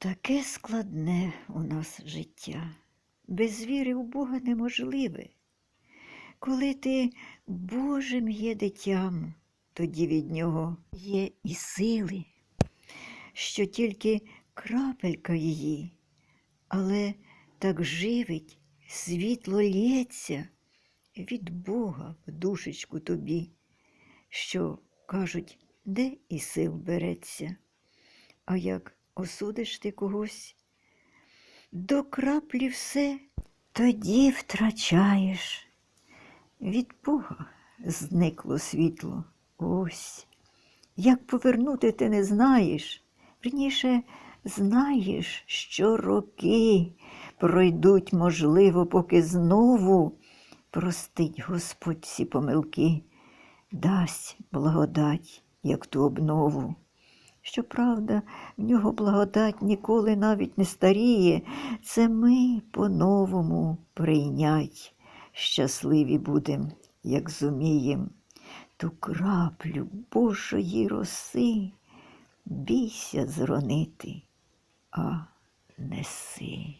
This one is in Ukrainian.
Таке складне у нас життя. Без віри у Бога неможливе. Коли ти Божим є дитям, тоді від нього є і сили, що тільки крапелька її, але так живить, світло лється від Бога в душечку тобі, що кажуть, де і сил береться. А як осудиш ти когось, до краплі все тоді втрачаєш. Від Бога зникло світло. Ось. Як повернути ти не знаєш. Вірніше, знаєш, що роки пройдуть, можливо, поки знову простить Господь всі помилки, дасть благодать, як ту обнову. Щоправда, в нього благодать ніколи навіть не старіє, це ми по-новому прийнять. Щасливі будем, як зумієм, ту краплю Божої роси бійся зронити, а неси.